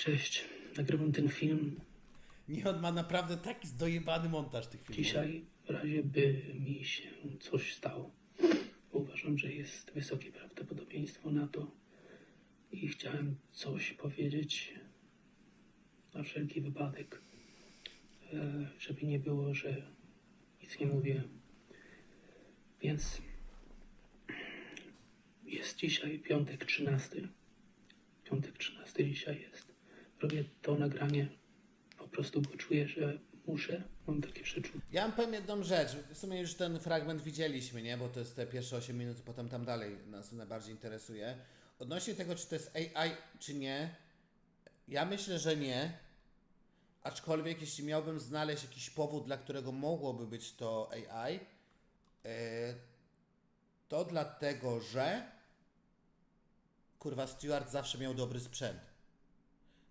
Cześć, nagrywam ten film Nie, on ma naprawdę taki dojebany montaż tych filmów. dzisiaj w razie by mi się coś stało. Uważam, że jest wysokie prawdopodobieństwo na to i chciałem coś powiedzieć na wszelki wypadek, e, żeby nie było, że nic nie mówię. Więc jest dzisiaj piątek 13. Piątek 13 dzisiaj jest. Robię to nagranie po prostu, bo czuję, że muszę. Mam takie przeczucie. Ja mam powiem jedną rzecz. W sumie już ten fragment widzieliśmy, nie? Bo to jest te pierwsze 8 minut, potem tam dalej nas najbardziej interesuje. Odnośnie tego, czy to jest AI, czy nie, ja myślę, że nie. Aczkolwiek, jeśli miałbym znaleźć jakiś powód, dla którego mogłoby być to AI, yy, to dlatego, że kurwa Stewart zawsze miał dobry sprzęt.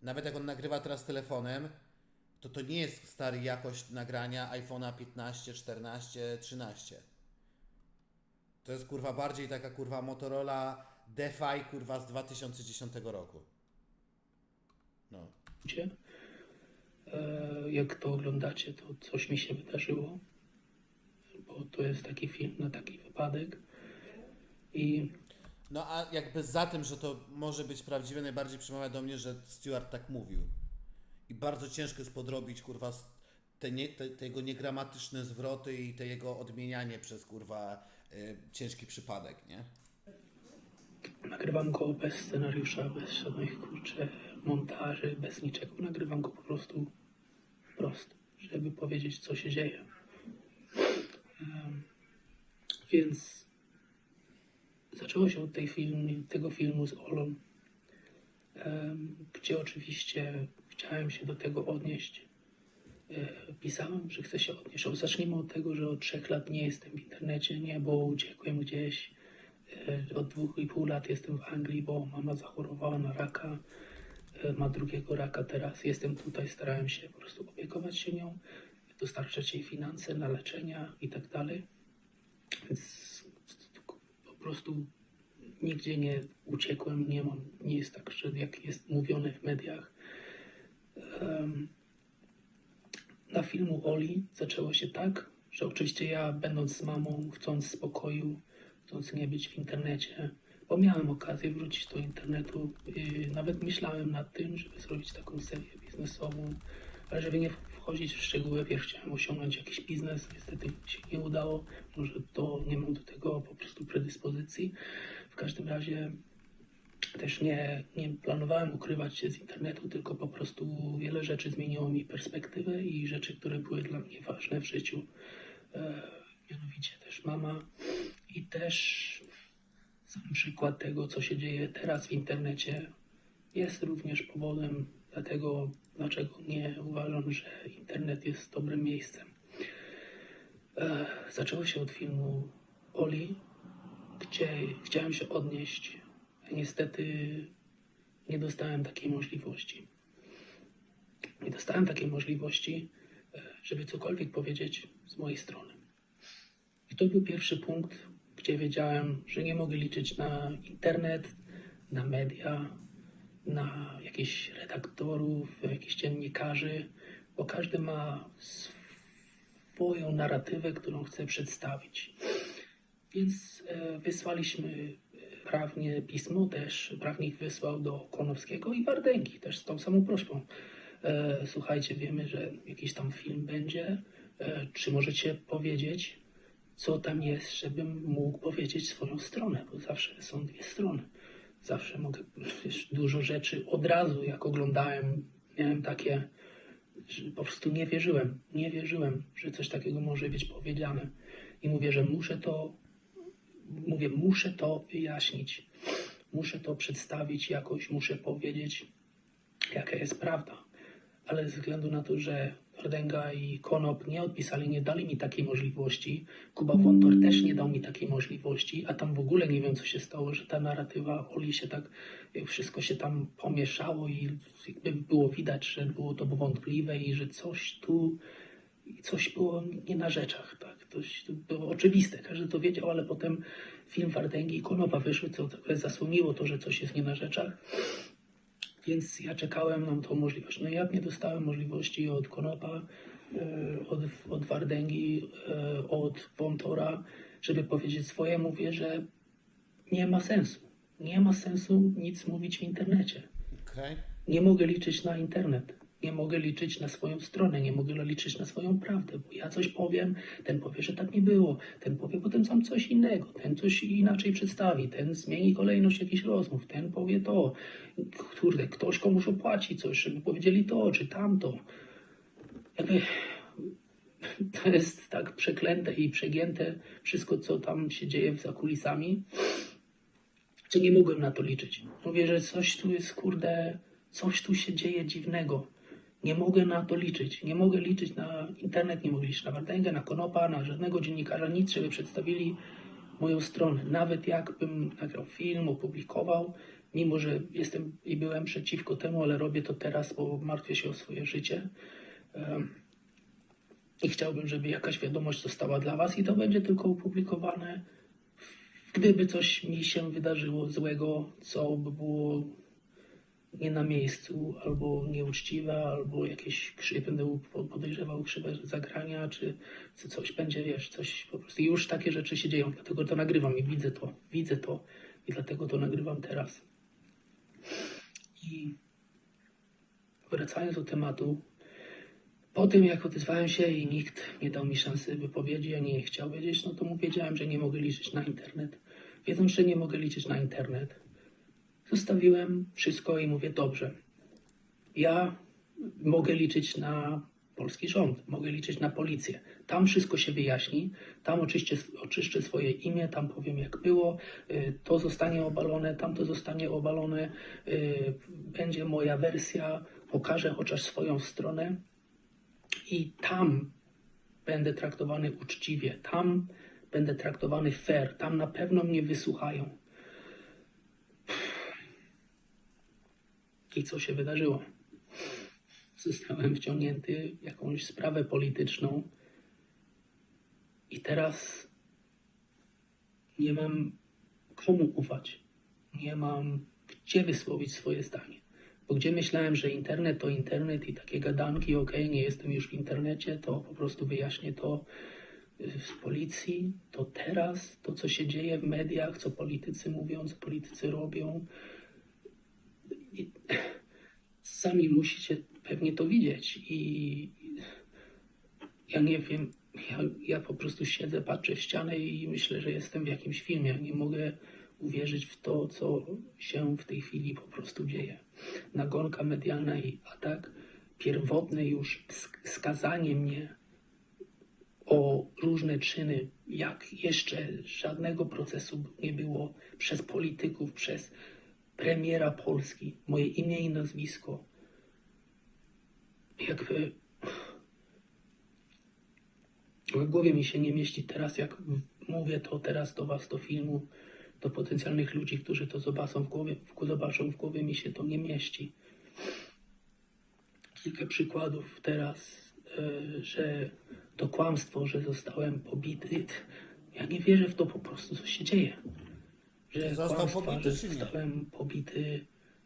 Nawet jak on nagrywa teraz telefonem, to to nie jest stary jakość nagrania iPhone'a 15, 14, 13. To jest kurwa bardziej taka kurwa Motorola DeFi kurwa z 2010 roku. No. E, Jak to oglądacie, to coś mi się wydarzyło, bo to jest taki film na taki wypadek. I No a jakby za tym, że to może być prawdziwe, najbardziej przemawia do mnie, że Stewart tak mówił. I bardzo ciężko jest podrobić kurwa te, nie, te, te jego niegramatyczne zwroty i te jego odmienianie przez kurwa y, ciężki przypadek, nie? nagrywam go bez scenariusza, bez żadnych kurczę montaży, bez niczego. Nagrywam go po prostu wprost, żeby powiedzieć, co się dzieje. Em, Więc zaczęło się od tej film, tego filmu z Olą, gdzie oczywiście chciałem się do tego odnieść. E, Pisałem, że chcę się odnieść. Zacznijmy od tego, że od trzech lat nie jestem w internecie, nie, bo uciekłem gdzieś. E, Od dwóch i pół lat jestem w Anglii, bo mama zachorowała na raka. E, Ma drugiego raka teraz. Jestem tutaj, starałem się po prostu opiekować się nią, dostarczać jej finanse na leczenia i tak dalej. Więc po prostu nigdzie nie uciekłem, nie mam, nie jest tak, że jak jest mówione w mediach. Em, na filmu Oli zaczęło się tak, że oczywiście ja będąc z mamą, chcąc spokoju, chcąc nie być w internecie, bo miałem okazję wrócić do internetu, yy, nawet myślałem nad tym, żeby zrobić taką serię biznesową, ale żeby nie wchodzić w szczegóły, pierw chciałem osiągnąć jakiś biznes, niestety się nie udało, może to nie mam do tego po prostu predyspozycji. W każdym razie też nie, nie planowałem ukrywać się z internetu, tylko po prostu wiele rzeczy zmieniło mi perspektywę i rzeczy, które były dla mnie ważne w życiu. E, mianowicie też mama i też sam przykład tego, co się dzieje teraz w internecie, jest również powodem dlatego, dlaczego nie uważam, że internet jest dobrym miejscem. E, zaczęło się od filmu Oli, gdzie chciałem się odnieść. Niestety nie dostałem takiej możliwości. Nie dostałem takiej możliwości, e, żeby cokolwiek powiedzieć z mojej strony. I to był pierwszy punkt, gdzie wiedziałem, że nie mogę liczyć na internet, na media, na jakichś redaktorów, jakichś dziennikarzy, bo każdy ma swoją narratywę, którą chce przedstawić. Więc e, wysłaliśmy e, prawnie pismo też, prawnik wysłał do Konowskiego i Wardęgi też z tą samą prośbą. E, słuchajcie, wiemy, że jakiś tam film będzie, czy możecie powiedzieć, co tam jest, żebym mógł powiedzieć swoją stronę, bo zawsze są dwie strony. Zawsze mogę, wiesz, dużo rzeczy od razu, jak oglądałem, miałem takie, że po prostu nie wierzyłem, nie wierzyłem, że coś takiego może być powiedziane. I mówię, że muszę to, mówię, muszę to wyjaśnić, muszę to przedstawić jakoś, muszę powiedzieć, jaka jest prawda. Ale ze względu na to, że Wardęga i Konop nie odpisali, nie dali mi takiej możliwości, Kuba Wątor też nie dał mi takiej możliwości, a tam w ogóle nie wiem, co się stało, że ta narratywa Oli się tak, jak wszystko się tam pomieszało i jakby było widać, że było to wątpliwe i że coś tu, coś było nie na rzeczach, tak, to było oczywiste, każdy to wiedział, ale potem film Wardęgi i Konopa wyszły, co zasłoniło to, że coś jest nie na rzeczach. Więc ja czekałem na tą możliwość. No i jak nie dostałem możliwości od Konopa, e, od, od Wardęgi, e, od Wątora, żeby powiedzieć swoje, mówię, że nie ma sensu. Nie ma sensu nic mówić w internecie. Okej. Nie mogę liczyć na internet. Nie mogę liczyć na swoją stronę, nie mogę liczyć na swoją prawdę, bo ja coś powiem, ten powie, że tak nie było, ten powie potem sam coś innego, ten coś inaczej przedstawi, ten zmieni kolejność jakichś rozmów, ten powie to. Kurde, ktoś komuś opłaci coś, żeby powiedzieli to czy tamto. Jakby to jest tak przeklęte i przegięte wszystko, co tam się dzieje za kulisami, że nie mogłem na to liczyć. Mówię, że coś tu jest, kurde, coś tu się dzieje dziwnego. Nie mogę na to liczyć. Nie mogę liczyć na internet, nie mogę liczyć na Wardęgę, na Konopa, na żadnego dziennikarza, nic, żeby przedstawili moją stronę. Nawet jakbym nagrał film, opublikował, mimo że jestem i byłem przeciwko temu, ale robię to teraz, bo martwię się o swoje życie. I chciałbym, żeby jakaś wiadomość została dla Was i to będzie tylko opublikowane, gdyby coś mi się wydarzyło złego, co by było nie na miejscu, albo nieuczciwe, albo jakieś krzywe, będę po- podejrzewał krzywe zagrania, czy, coś będzie, wiesz, coś po prostu. Już takie rzeczy się dzieją, dlatego to nagrywam i widzę to, widzę to i dlatego to nagrywam teraz. I wracając do tematu, po tym jak odezwałem się i nikt nie dał mi szansy wypowiedzi, a nie chciał wiedzieć, no to mu wiedziałem, że nie mogę liczyć na internet. Wiedząc, że nie mogę liczyć na internet, zostawiłem wszystko i mówię, dobrze, ja mogę liczyć na polski rząd, mogę liczyć na policję. Tam wszystko się wyjaśni, tam oczyszczę, oczyszczę swoje imię, tam powiem jak było, y, to zostanie obalone, tamto zostanie obalone, y, będzie moja wersja, pokażę chociaż swoją stronę i tam będę traktowany uczciwie, tam będę traktowany fair, tam na pewno mnie wysłuchają. I co się wydarzyło? Zostałem wciągnięty w jakąś sprawę polityczną i teraz nie mam komu ufać. Nie mam gdzie wysłowić swoje zdanie. Bo gdzie myślałem, że internet to internet i takie gadanki, okej, nie jestem już w internecie, to po prostu wyjaśnię to y, w policji, to teraz, to co się dzieje w mediach, co politycy mówią, co politycy robią, i sami musicie pewnie to widzieć i ja nie wiem, ja, ja po prostu siedzę, patrzę w ścianę i myślę, że jestem w jakimś filmie. Nie mogę uwierzyć w to, co się w tej chwili po prostu dzieje. Nagonka medialna i atak pierwotny już sk- skazanie mnie o różne czyny, jak jeszcze żadnego procesu nie było przez polityków, przez premiera Polski, moje imię i nazwisko. Jakby w głowie mi się nie mieści teraz, jak mówię to teraz do Was, do filmu, do potencjalnych ludzi, którzy to zobaczą w głowie, w, zobaczą w głowie mi się to nie mieści. Kilka przykładów teraz, e, że to kłamstwo, że zostałem pobity. Ja nie wierzę w to po prostu, co się dzieje. Że Został kłamstwa, pobity, że czy nie? zostałem pobity,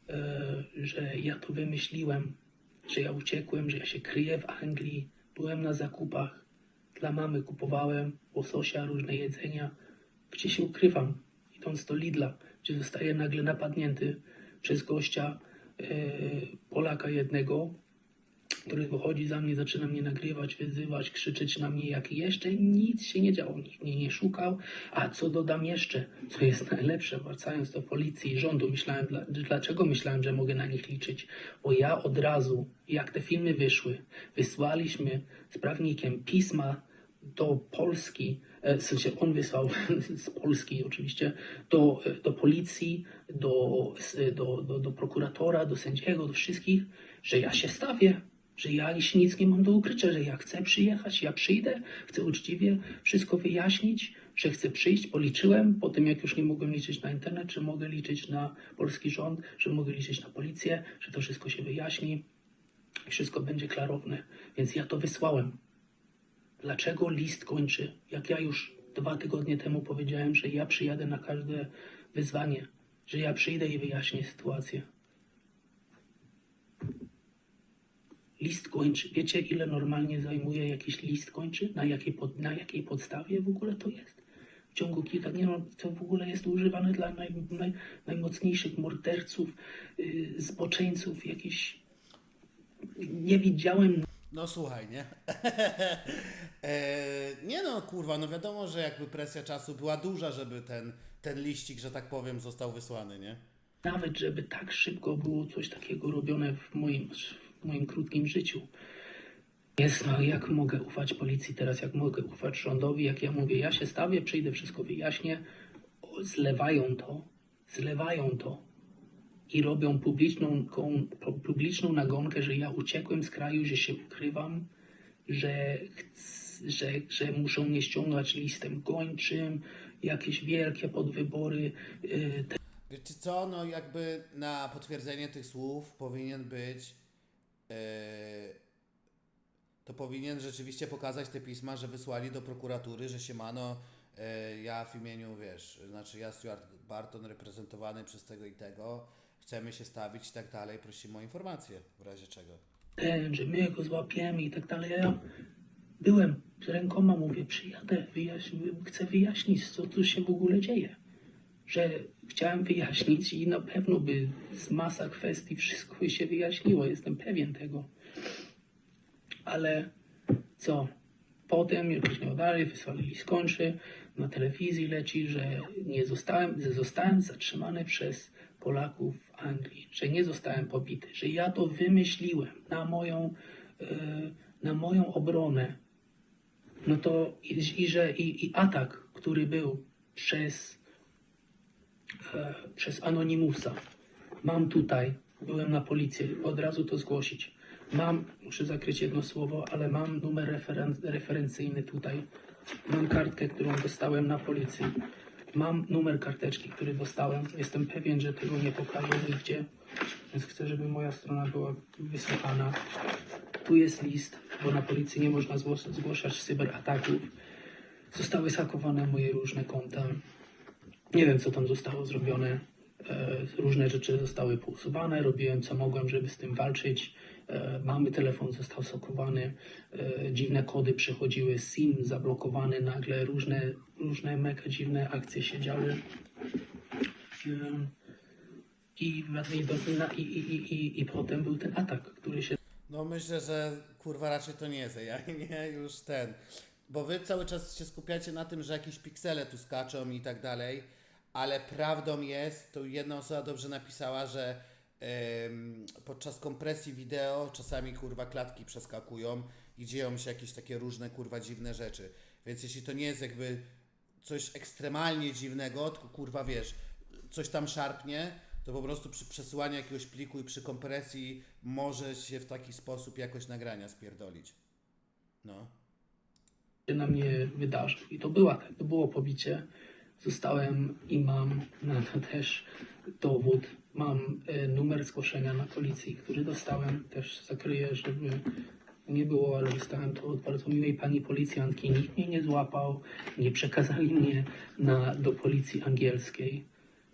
e, że ja to wymyśliłem, że ja uciekłem, że ja się kryję w Anglii, byłem na zakupach, dla mamy kupowałem łososia, różne jedzenia. Gdzie się ukrywam? Idąc do Lidla, gdzie zostaję nagle napadnięty przez gościa e, Polaka jednego, który wychodzi za mnie, zaczyna mnie nagrywać, wyzywać, krzyczeć na mnie, jak jeszcze nic się nie działo, nikt mnie nie szukał. A co dodam jeszcze, co jest najlepsze, wracając do policji i rządu, myślałem, dla, dlaczego myślałem, że mogę na nich liczyć? Bo ja od razu, jak te filmy wyszły, wysłaliśmy z prawnikiem pisma do Polski, e, w sensie on wysłał z Polski oczywiście, do, do policji, do, do, do, do prokuratora, do sędziego, do wszystkich, że ja się stawię, że ja się nic nie mam do ukrycia, że ja chcę przyjechać, ja przyjdę, chcę uczciwie wszystko wyjaśnić, że chcę przyjść, policzyłem po tym, jak już nie mogłem liczyć na internet, że mogę liczyć na polski rząd, że mogę liczyć na policję, że to wszystko się wyjaśni, wszystko będzie klarowne. Więc ja to wysłałem. Dlaczego list kończy? Jak ja już dwa tygodnie temu powiedziałem, że ja przyjadę na każde wyzwanie, że ja przyjdę i wyjaśnię sytuację. List kończy. Wiecie, ile normalnie zajmuje jakiś list kończy? Na jakiej, pod, na jakiej podstawie w ogóle to jest? W ciągu kilka dni no, to w ogóle jest używane dla naj, naj, najmocniejszych morderców, yy, zboczeńców, jakichś... Nie widziałem No słuchaj, nie? e, nie no, kurwa, no wiadomo, że jakby presja czasu była duża, żeby ten, ten liścik, że tak powiem, został wysłany, nie? Nawet, żeby tak szybko było coś takiego robione w moim, w moim krótkim życiu. Jest, no, jak mogę ufać policji teraz, jak mogę ufać rządowi, jak ja mówię, ja się stawię, przyjdę, wszystko wyjaśnię, o, zlewają to, zlewają to i robią publiczną, publiczną nagonkę, że ja uciekłem z kraju, że się ukrywam, że, że, że muszą mnie ściągać listem gończym, jakieś wielkie podwybory, yy, Wiecie co, no jakby na potwierdzenie tych słów powinien być e, to powinien rzeczywiście pokazać te pisma, że wysłali do prokuratury, że siemano, e, ja w imieniu, wiesz, znaczy ja Stuart Barton reprezentowany przez tego i tego, chcemy się stawić i tak dalej, prosimy o informację w razie czego. ten, że my go złapiemy i tak dalej. Ja byłem z rękoma, mówię, przyjadę, wyjaśni, chcę wyjaśnić, co tu się w ogóle dzieje. Że chciałem wyjaśnić i na pewno by z masa kwestii wszystko by się wyjaśniło, jestem pewien tego. Ale co? Potem już nie dalej, wysłali list kończy, na telewizji leci, że nie zostałem, że zostałem zatrzymany przez Polaków w Anglii, że nie zostałem pobity, że ja to wymyśliłem na moją, e, na moją obronę. No to i, i że i, i atak, który był przez, e, przez Anonimusa, mam tutaj, byłem na policji, od razu to zgłosić. Mam, muszę zakryć jedno słowo, ale mam numer referen- referencyjny tutaj. Mam kartkę, którą dostałem na policji. Mam numer karteczki, który dostałem. Jestem pewien, że tego nie pokażę nigdzie, więc chcę, żeby moja strona była wysłuchana. Tu jest list, bo na policji nie można zgłaszać cyberataków. Zostały zhakowane moje różne konta. Nie wiem, co tam zostało zrobione. E, różne rzeczy zostały pousuwane. Robiłem, co mogłem, żeby z tym walczyć. E, mamy telefon został sakowany. E, dziwne kody przychodziły. SIM zablokowany. Nagle różne, różne mega dziwne akcje się działy. I, i, i, i, i, potem był ten atak, który się No myślę, że kurwa raczej to nie jest ja nie już ten. Bo wy cały czas się skupiacie na tym, że jakieś piksele tu skaczą i tak dalej, ale prawdą jest, to jedna osoba dobrze napisała, że podczas kompresji wideo czasami kurwa klatki przeskakują i dzieją się jakieś takie różne kurwa dziwne rzeczy. Więc jeśli to nie jest jakby coś ekstremalnie dziwnego, tylko kurwa wiesz, coś tam szarpnie, to po prostu przy przesyłaniu jakiegoś pliku i przy kompresji może się w taki sposób jakoś nagrania spierdolić. No. się na mnie wydarzył. I to była, to było pobicie. Zostałem i mam na to też dowód. Mam e, numer zgłoszenia na policji, który dostałem. Też zakryję, żeby nie było, ale dostałem to od bardzo miłej pani policjantki. Nikt mnie nie złapał, nie przekazali mnie na, do policji angielskiej,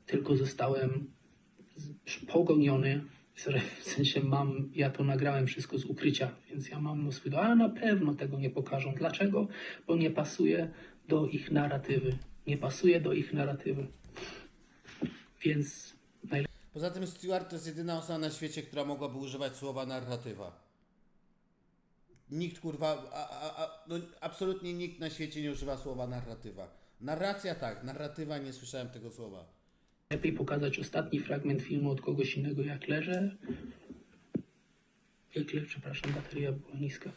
tylko zostałem pogoniony. W sensie mam, ja to nagrałem wszystko z ukrycia, więc ja mam swój, ale na pewno tego nie pokażą. Dlaczego? Bo nie pasuje do ich narratywy. Nie pasuje do ich narratywy. Więc najlepiej Poza tym Stewart to jest jedyna osoba na świecie, która mogłaby używać słowa narratywa. Nikt kurwa, a, a, a, no, absolutnie nikt na świecie nie używa słowa narratywa. Narracja tak, narratywa nie słyszałem tego słowa. pokazać ostatni fragment filmu od kogoś innego, jak leżę. Jak le, przepraszam, bateria była niska.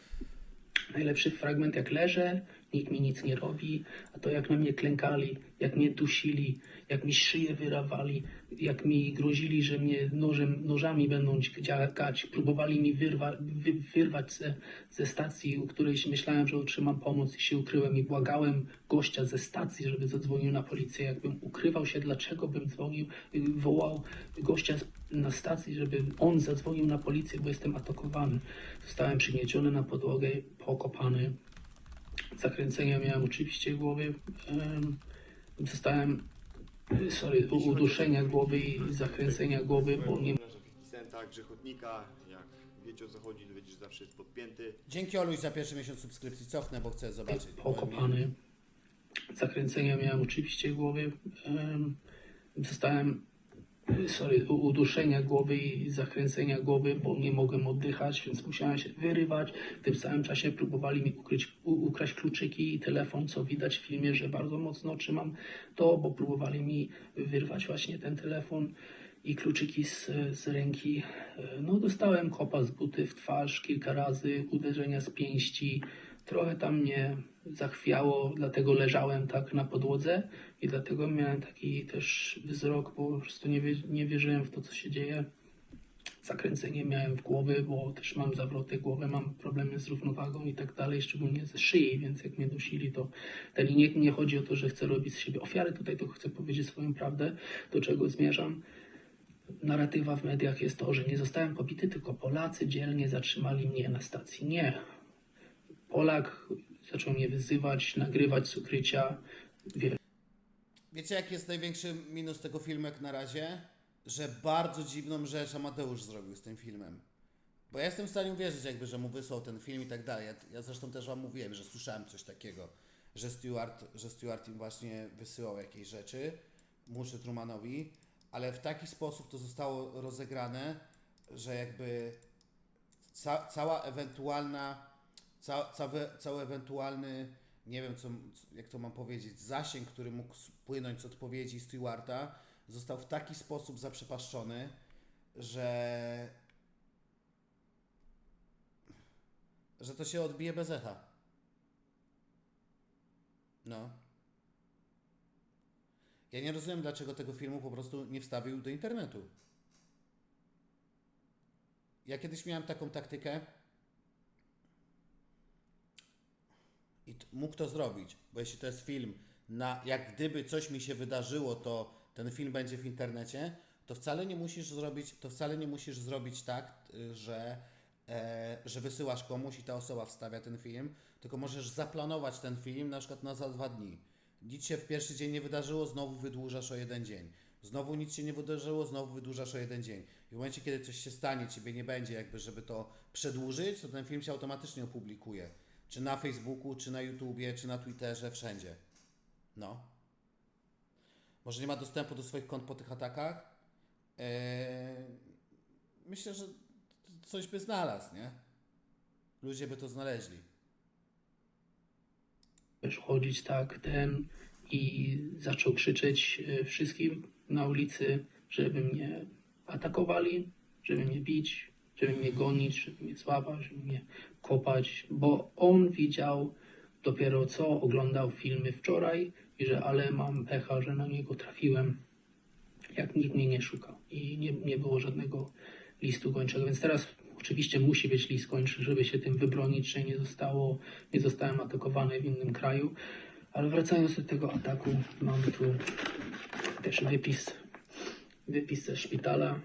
Najlepszy fragment, jak leżę, nikt mi nic nie robi, a to jak na mnie klękali, jak mnie dusili, jak mi szyję wyrawali, jak mi grozili, że mnie nożem, nożami będą dźgać, próbowali mi wyrwa, wy, wyrwać ze, ze stacji, u której myślałem, że otrzymam pomoc i się ukryłem i błagałem gościa ze stacji, żeby zadzwonił na policję. Jakbym ukrywał się, dlaczego bym dzwonił, y, wołał gościa na stacji, żeby on zadzwonił na policję, bo jestem atakowany. Zostałem przygnieciony na podłogę, pokopany. Zakręcenia miałem oczywiście w głowie. em, Zostałem, sorry, uduszenia głowy i zakręcenia głowy, bo nie że 50 Centa ma grzechotnika, jak wiecie o co chodzi, to zawsze jest podpięty. Dzięki Oluś za pierwszy miesiąc subskrypcji. Cofnę, bo chcę zobaczyć. pokopany. Zakręcenia miałem oczywiście głowy. em, Zostałem, sorry, uduszenia głowy i zakręcenia głowy, bo nie mogłem oddychać, więc musiałem się wyrywać. W tym samym czasie próbowali mi ukryć, ukraść kluczyki i telefon, co widać w filmie, że bardzo mocno trzymam to, bo próbowali mi wyrwać właśnie ten telefon i kluczyki z, z ręki. E, No, dostałem kopa z buty w twarz kilka razy, uderzenia z pięści. Trochę tam mnie zachwiało, dlatego leżałem tak na podłodze i dlatego miałem taki też wzrok, bo po prostu nie, nie wierzyłem w to, co się dzieje. Zakręcenie miałem w głowy, bo też mam zawroty głowy, mam problemy z równowagą i tak dalej, szczególnie ze szyi, więc jak mnie dusili, to ten nie, nie chodzi o to, że chcę robić z siebie ofiary, tutaj to chcę powiedzieć swoją prawdę, do czego zmierzam narratywa w mediach jest to, że nie zostałem pobity, tylko Polacy dzielnie zatrzymali mnie na stacji. Nie. Polak zaczął mnie wyzywać, nagrywać z ukrycia. Wie, Wiecie, jaki jest największy minus tego filmu jak na razie? Że bardzo dziwną rzecz Amateusz zrobił z tym filmem. Bo ja jestem w stanie uwierzyć, jakby, że mu wysłał ten film i tak dalej. Ja, ja zresztą też wam mówiłem, że słyszałem coś takiego, że Stewart, że Stewart im właśnie wysyłał jakieś rzeczy, muszę Trumanowi, ale w taki sposób to zostało rozegrane, że jakby ca, cała ewentualna, ca, cały, cały ewentualny, nie wiem co, jak to mam powiedzieć, zasięg, który mógł spłynąć z odpowiedzi Stewarta, został w taki sposób zaprzepaszczony, że że to się odbije bez echa. No. Ja nie rozumiem, dlaczego tego filmu po prostu nie wstawił do internetu. Ja kiedyś miałem taką taktykę i mógł to zrobić, bo jeśli to jest film na jak gdyby coś mi się wydarzyło, to ten film będzie w internecie, to wcale nie musisz zrobić, to wcale nie musisz zrobić tak, y, że, e, że wysyłasz komuś i ta osoba wstawia ten film, tylko możesz zaplanować ten film na przykład na za dwa dni. Nic się w pierwszy dzień nie wydarzyło, znowu wydłużasz o jeden dzień. Znowu nic się nie wydarzyło, znowu wydłużasz o jeden dzień. I w momencie, kiedy coś się stanie, ciebie nie będzie, jakby, żeby to przedłużyć, to ten film się automatycznie opublikuje. Czy na Facebooku, czy na YouTubie, czy na Twitterze, wszędzie. No. Może nie ma dostępu do swoich kont po tych atakach? Eee, myślę, że coś by znalazł, nie? Ludzie by to znaleźli. chodzić tak, ten i zaczął krzyczeć e, wszystkim na ulicy, żeby mnie atakowali, żeby mnie bić, żeby mnie gonić, żeby mnie złapać, żeby mnie kopać, bo on widział dopiero co, oglądał filmy wczoraj i że ale mam pecha, że na niego trafiłem, jak nikt mnie nie szukał. I nie, nie było żadnego listu gończego, więc teraz oczywiście musi być list gończy, żeby się tym wybronić, że nie zostało, nie zostałem atakowany w innym kraju, ale wracając do tego ataku, mamy tu też wypis, wypis ze szpitala,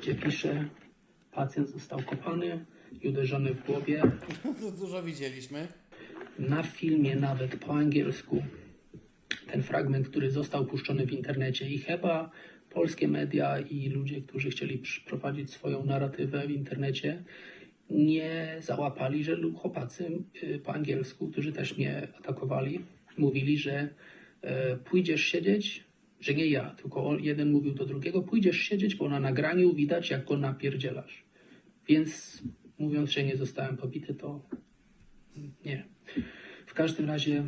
gdzie pisze, pacjent został kopany i uderzony w głowie, To dużo widzieliśmy. na filmie nawet po angielsku ten fragment, który został puszczony w internecie i chyba polskie media i ludzie, którzy chcieli przeprowadzić swoją narratywę w internecie, nie załapali, że chłopacy y, po angielsku, którzy też mnie atakowali, mówili, że e, pójdziesz siedzieć, że nie ja, tylko jeden mówił do drugiego, pójdziesz siedzieć, bo na nagraniu widać, jak go napierdzielasz. Więc mówiąc, że nie zostałem pobity, to nie. W każdym razie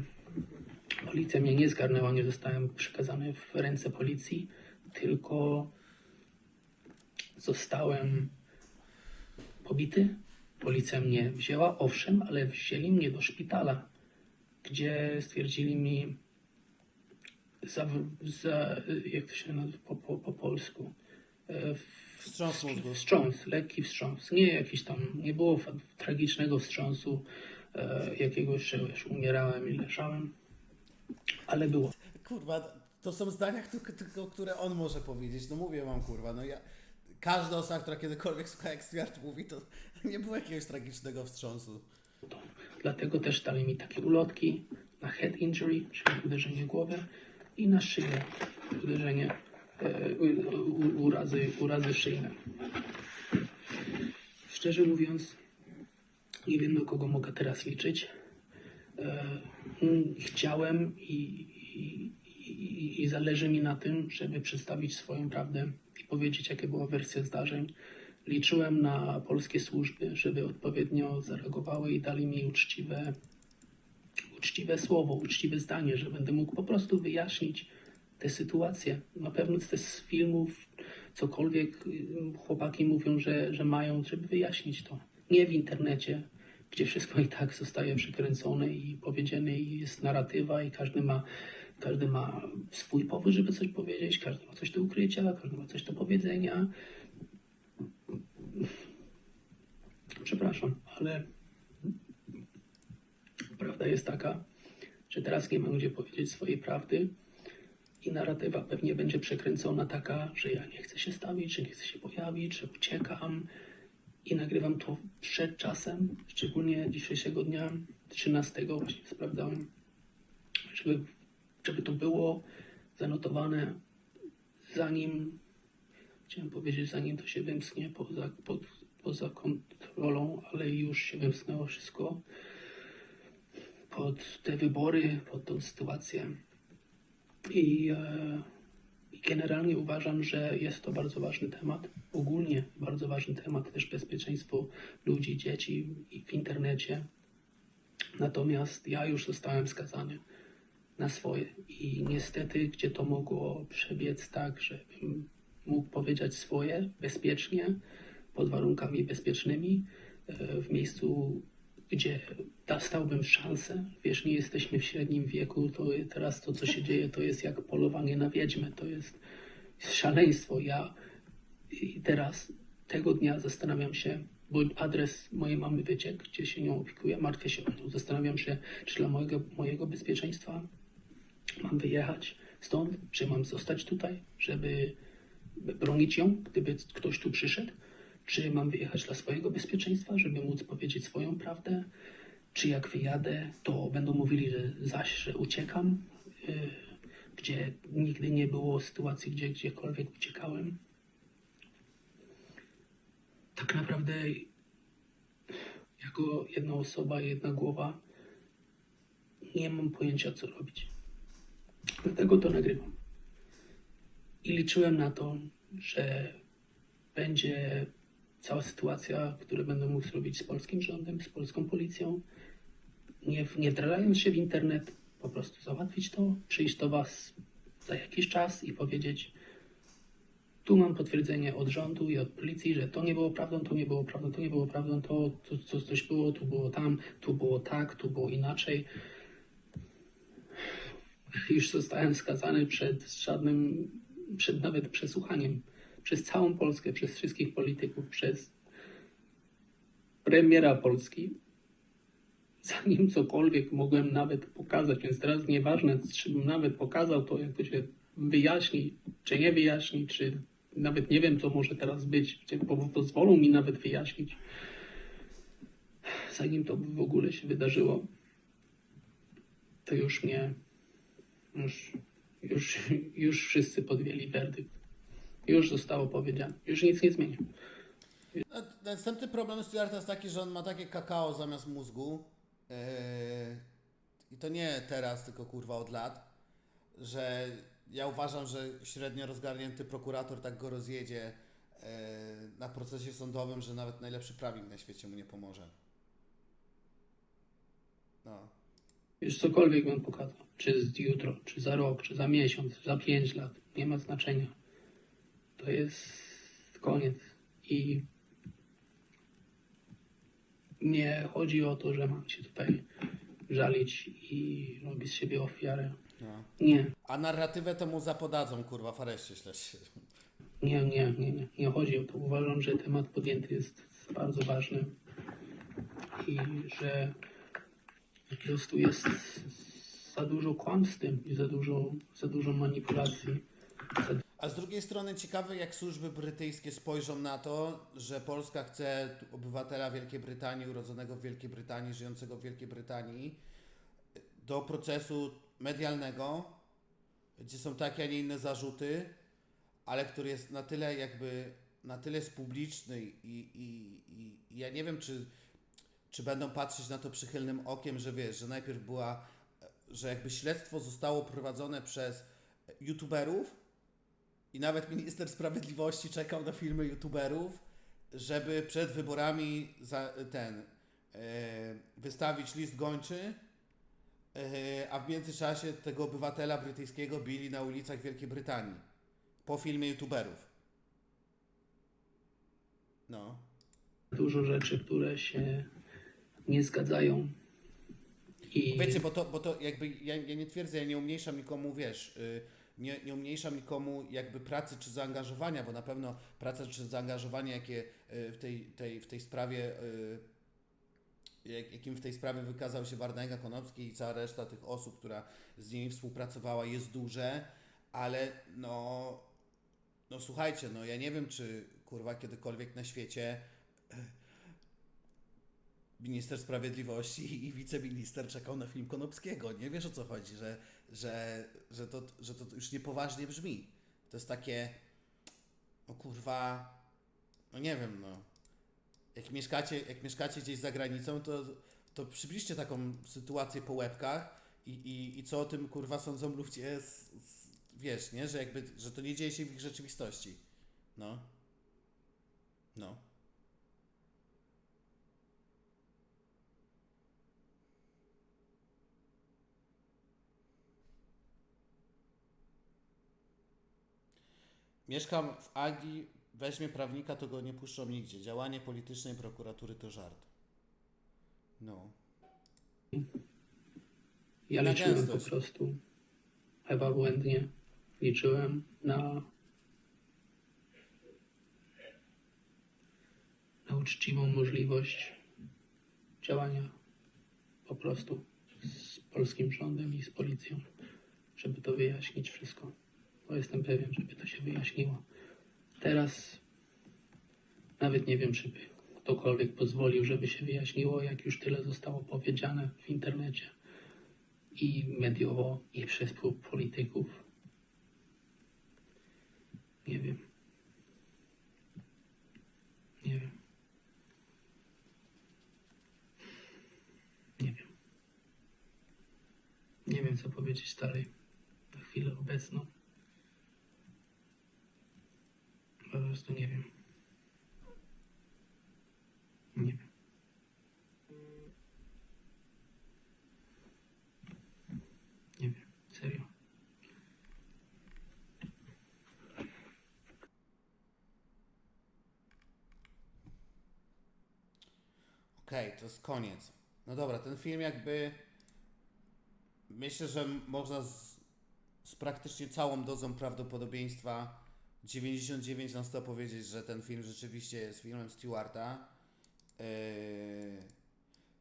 policja mnie nie zgarnęła, nie zostałem przekazany w ręce policji, tylko zostałem pobity. Policja mnie wzięła, owszem, ale wzięli mnie do szpitala, gdzie stwierdzili mi za, za jak to się nazywa po, po, po polsku, Wstrząs mózgu. Wstrząs, lekki wstrząs. Nie jakiś tam, nie było tragicznego wstrząsu, e, jakiegoś, że wiesz, umierałem i leżałem, ale było. Kurwa, to są zdania, tylko, które on może powiedzieć. No mówię wam, kurwa, no ja... Każda osoba, która kiedykolwiek słucha, jak Stewart mówi, to nie było jakiegoś tragicznego wstrząsu. Dlatego też dali mi takie ulotki na head injury, czyli uderzenie głowy i na szyję uderzenie urazy, urazy szyjne. Szczerze mówiąc, nie wiem na kogo mogę teraz liczyć. E, Chciałem i, i, i, i zależy mi na tym, żeby przedstawić swoją prawdę i powiedzieć, jakie była wersja zdarzeń. Liczyłem na polskie służby, żeby odpowiednio zareagowały i dali mi uczciwe, uczciwe słowo, uczciwe zdanie, że będę mógł po prostu wyjaśnić tę sytuację. Na pewno te z filmów, cokolwiek y, chłopaki mówią, że, że mają, żeby wyjaśnić to. Nie w internecie, gdzie wszystko i tak zostaje przekręcone i powiedziane i jest narratywa i każdy ma, każdy ma swój powód, żeby coś powiedzieć, każdy ma coś do ukrycia, każdy ma coś do powiedzenia. Przepraszam, ale prawda jest taka, że teraz nie mam gdzie powiedzieć swojej prawdy i narratywa pewnie będzie przekręcona taka, że ja nie chcę się stawić, że nie chcę się pojawić, że uciekam i nagrywam to przed czasem, szczególnie dzisiejszego dnia, 13, właśnie sprawdzałem, żeby, żeby to było zanotowane zanim, chciałem powiedzieć, zanim to się wymsknie poza, pod, poza kontrolą, ale już się wymsknęło wszystko pod te wybory, pod tą sytuację. I, e, I generalnie uważam, że jest to bardzo ważny temat. Ogólnie bardzo ważny temat, też bezpieczeństwo ludzi, dzieci w internecie. Natomiast ja już zostałem skazany na swoje. I niestety, gdzie to mogło przebiec tak, żebym mógł powiedzieć swoje bezpiecznie, pod warunkami bezpiecznymi, e, w miejscu, gdzie dostałbym szansę. Wiesz, nie jesteśmy w średnim wieku, to teraz to, co się dzieje, to jest jak polowanie na wiedźmę, to jest szaleństwo. Ja i teraz, tego dnia zastanawiam się, bo adres mojej mamy wyciekł, gdzie się nią opiekuję, martwię się o nią. Zastanawiam się, czy dla mojego, mojego bezpieczeństwa mam wyjechać stąd, czy mam zostać tutaj, żeby bronić ją, gdyby ktoś tu przyszedł, czy mam wyjechać dla swojego bezpieczeństwa, żeby móc powiedzieć swoją prawdę, czy jak wyjadę, to będą mówili, że zaś, że uciekam, yy, gdzie nigdy nie było sytuacji, gdzie gdziekolwiek uciekałem. Tak naprawdę jako jedna osoba, jedna głowa nie mam pojęcia, co robić. Dlatego to nagrywam. I liczyłem na to, że będzie cała sytuacja, którą będę mógł zrobić z polskim rządem, z polską policją. Nie, nie wdrażając się w internet, po prostu załatwić to, przyjść do Was za jakiś czas i powiedzieć: Tu mam potwierdzenie od rządu i od policji, że to nie było prawdą, to nie było prawdą, to nie było prawdą, to, to, to coś było, tu było tam, tu było tak, tu było inaczej już zostałem skazany przed żadnym, przed nawet przesłuchaniem. Przez całą Polskę, przez wszystkich polityków, przez premiera Polski. Zanim cokolwiek mogłem nawet pokazać, więc teraz nieważne, czy bym nawet pokazał to, jak to się wyjaśni, czy nie wyjaśni, czy nawet nie wiem, co może teraz być, po- pozwolą mi nawet wyjaśnić. Zanim to w ogóle się wydarzyło, to już mnie już, już, już wszyscy podjęli werdykt. Już zostało powiedziane. Już nic nie zmieni. No, Następny problem Stuarta jest taki, że on ma takie kakao zamiast mózgu. Yy, I to nie teraz, tylko kurwa od lat. Że ja uważam, że średnio rozgarnięty prokurator tak go rozjedzie yy, na procesie sądowym, że nawet najlepszy prawnik na świecie mu nie pomoże. No. Już cokolwiek bym pokazał. Czy z jutro, czy za rok, czy za miesiąc, za pięć lat. Nie ma znaczenia. To jest koniec. I nie chodzi o to, że mam się tutaj żalić i robić z siebie ofiarę. no. Nie. A narratywę to mu zapodadzą, kurwa, w areszcie śledczym. Nie, nie, nie, nie, nie chodzi o to. Uważam, że temat podjęty jest bardzo ważny i że po prostu jest za dużo kłamstw w tym i za dużo, za dużo manipulacji. Za A z drugiej strony ciekawe, jak służby brytyjskie spojrzą na to, że Polska chce obywatela Wielkiej Brytanii, urodzonego w Wielkiej Brytanii, żyjącego w Wielkiej Brytanii, do procesu medialnego, gdzie są takie, a nie inne zarzuty, ale który jest na tyle jakby, na tyle jest publiczny i, i, i, i ja nie wiem, czy, czy będą patrzeć na to przychylnym okiem, że wiesz, że najpierw była, że jakby śledztwo zostało prowadzone przez youtuberów i nawet minister sprawiedliwości czekał na filmy youtuberów, żeby przed wyborami za, ten e, wystawić list gończy, e, a w międzyczasie tego obywatela brytyjskiego bili na ulicach Wielkiej Brytanii po filmie youtuberów. No. Dużo rzeczy, które się nie zgadzają. I Wiecie, bo to, bo to jakby, ja, ja nie twierdzę, ja nie umniejszam nikomu, wiesz, y, nie, nie umniejszam nikomu jakby pracy czy zaangażowania, bo na pewno praca czy zaangażowanie, jakie y, w tej, tej, w tej sprawie, jak, jakim w tej sprawie wykazał się Wardęga Konopski i cała reszta tych osób, która z nimi współpracowała, jest duże, ale no, no słuchajcie, no ja nie wiem, czy kurwa kiedykolwiek na świecie minister sprawiedliwości i wiceminister czekał na film Konopskiego. Nie wiesz o co chodzi, że, że, że, to, że to już niepoważnie brzmi. To jest takie, no kurwa, no nie wiem, no. Jak mieszkacie, jak mieszkacie gdzieś za granicą, to, to przybliżcie taką sytuację po łebkach i, i, i co o tym kurwa sądzą ludzie, z, z, wiesz, nie? Że jakby, że to nie dzieje się w ich rzeczywistości. No. No. Mieszkam w Anglii, weźmie prawnika, to go nie puszczą nigdzie. Działanie politycznej prokuratury to żart. No. ja na liczyłem po prostu, chyba błędnie, liczyłem na, na uczciwą możliwość działania po prostu z polskim rządem i z policją, żeby to wyjaśnić wszystko. Bo jestem pewien, żeby to się wyjaśniło. Teraz nawet nie wiem, czy by ktokolwiek pozwolił, żeby się wyjaśniło, jak już tyle zostało powiedziane w internecie i mediowo, i przez po- polityków. Nie wiem. Nie wiem. Nie wiem. Nie wiem, co powiedzieć dalej na chwilę obecną. Po prostu nie wiem. Nie wiem. Nie wiem, serio. Okej, to jest koniec. No dobra, ten film jakby. Myślę, że można z, z praktycznie całą dozą prawdopodobieństwa 99 na 100 powiedzieć, że ten film rzeczywiście jest filmem Stewarta. Yy,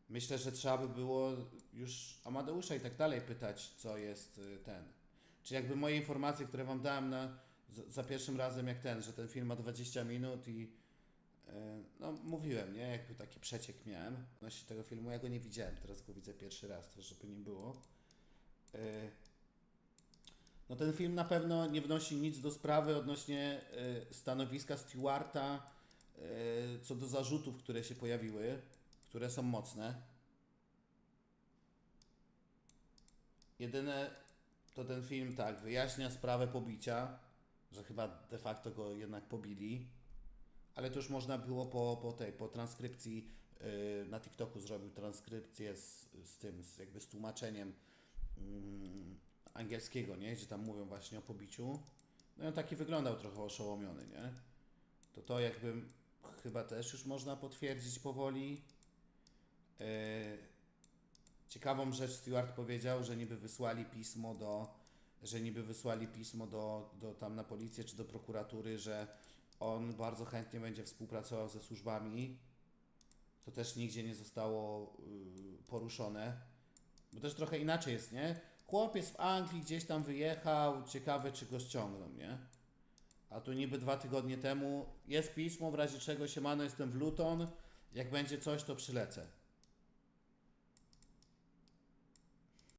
myślę, że trzeba by było już Amadeusza i tak dalej pytać, co jest y, ten. Czy jakby moje informacje, które wam dałem na, za, pierwszym razem, jak ten, że ten film ma 20 minut i E, No, mówiłem, nie? Jakby taki przeciek miałem odnośnie tego filmu. Ja go nie widziałem, teraz go widzę pierwszy raz, też żeby nie było. E, No, ten film na pewno nie wnosi nic do sprawy odnośnie e, stanowiska Stewarta e, co do zarzutów, które się pojawiły, które są mocne. Jedyne to ten film, tak, wyjaśnia sprawę pobicia, że chyba de facto go jednak pobili. Ale to już można było po, po tej, po transkrypcji yy, na TikToku zrobił transkrypcję z, z tym, z jakby z tłumaczeniem mm, angielskiego, nie? Gdzie tam mówią właśnie o pobiciu. No i on taki wyglądał trochę oszołomiony, nie? To to jakby chyba też już można potwierdzić powoli. Yy, ciekawą rzecz Stewart powiedział, że niby wysłali pismo do, że niby wysłali pismo do, do tam na policję czy do prokuratury, że on bardzo chętnie będzie współpracował ze służbami. To też nigdzie nie zostało y, poruszone. Bo też trochę inaczej jest, nie? Chłopiec w Anglii gdzieś tam wyjechał, ciekawe czy go ściągną, nie? A tu niby dwa tygodnie temu jest pismo, w razie czego siemano, jestem w Luton, jak będzie coś to przylecę.